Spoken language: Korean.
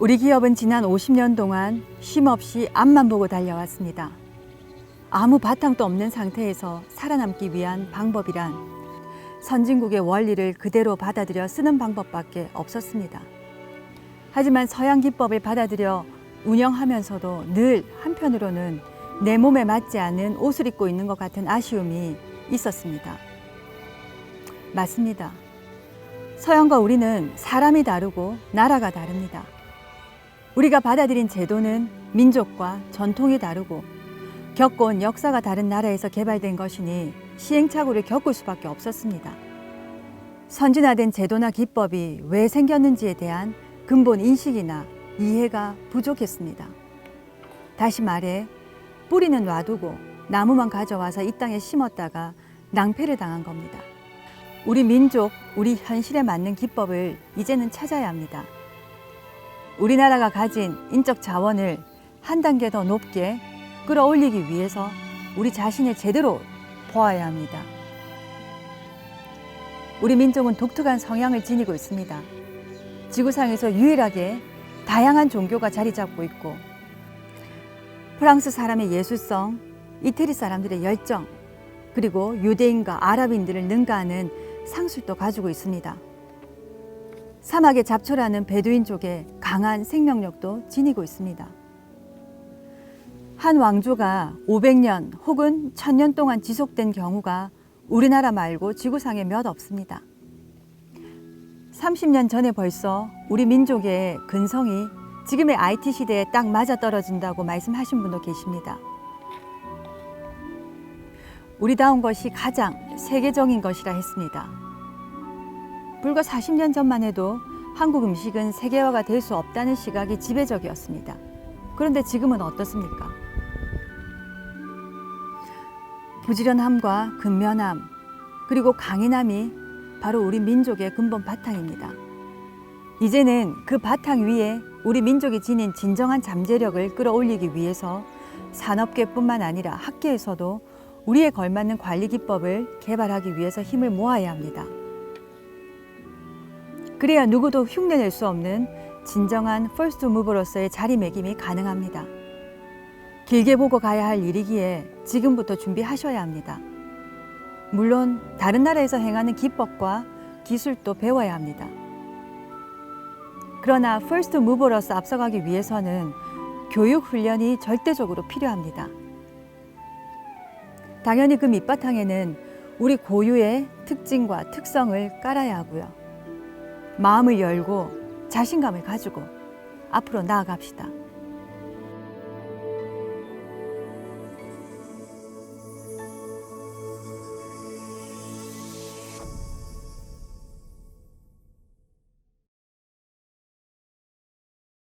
우리 기업은 지난 50년 동안 쉼없이 앞만 보고 달려왔습니다. 아무 바탕도 없는 상태에서 살아남기 위한 방법이란 선진국의 원리를 그대로 받아들여 쓰는 방법밖에 없었습니다. 하지만 서양 기법을 받아들여 운영하면서도 늘 한편으로는 내 몸에 맞지 않은 옷을 입고 있는 것 같은 아쉬움이 있었습니다. 맞습니다. 서양과 우리는 사람이 다르고 나라가 다릅니다. 우리가 받아들인 제도는 민족과 전통이 다르고 겪어온 역사가 다른 나라에서 개발된 것이니 시행착오를 겪을 수밖에 없었습니다. 선진화된 제도나 기법이 왜 생겼는지에 대한 근본 인식이나 이해가 부족했습니다. 다시 말해 뿌리는 놔두고 나무만 가져와서 이 땅에 심었다가 낭패를 당한 겁니다. 우리 민족, 우리 현실에 맞는 기법을 이제는 찾아야 합니다. 우리나라가 가진 인적 자원을 한 단계 더 높게 끌어올리기 위해서 우리 자신을 제대로 보아야 합니다. 우리 민족은 독특한 성향을 지니고 있습니다. 지구상에서 유일하게 다양한 종교가 자리 잡고 있고 프랑스 사람의 예술성, 이태리 사람들의 열정, 그리고 유대인과 아랍인들을 능가하는 상술도 가지고 있습니다. 사막의 잡초라는 베두인족의 강한 생명력도 지니고 있습니다. 한 왕조가 500년 혹은 1000년 동안 지속된 경우가 우리나라 말고 지구상에 몇 없습니다. 30년 전에 벌써 우리 민족의 근성이 지금의 IT 시대에 딱 맞아 떨어진다고 말씀하신 분도 계십니다. 우리다운 것이 가장 세계적인 것이라 했습니다. 불과 40년 전만 해도 한국 음식은 세계화가 될 수 없다는 시각이 지배적이었습니다. 그런데 지금은 어떻습니까? 부지런함과 근면함, 그리고 강인함이 바로 우리 민족의 근본 바탕입니다. 이제는 그 바탕 위에 우리 민족이 지닌 진정한 잠재력을 끌어올리기 위해서 산업계뿐만 아니라 학계에서도 우리에 걸맞는 관리 기법을 개발하기 위해서 힘을 모아야 합니다. 그래야 누구도 흉내낼 수 없는 진정한 퍼스트 무버로서의 자리매김이 가능합니다. 길게 보고 가야 할 일이기에 지금부터 준비하셔야 합니다. 물론 다른 나라에서 행하는 기법과 기술도 배워야 합니다. 그러나 퍼스트 무버로서 앞서가기 위해서는 교육 훈련이 절대적으로 필요합니다. 당연히 그 밑바탕에는 우리 고유의 특징과 특성을 깔아야 하고요. 마음을 열고 자신감을 가지고 앞으로 나아갑시다.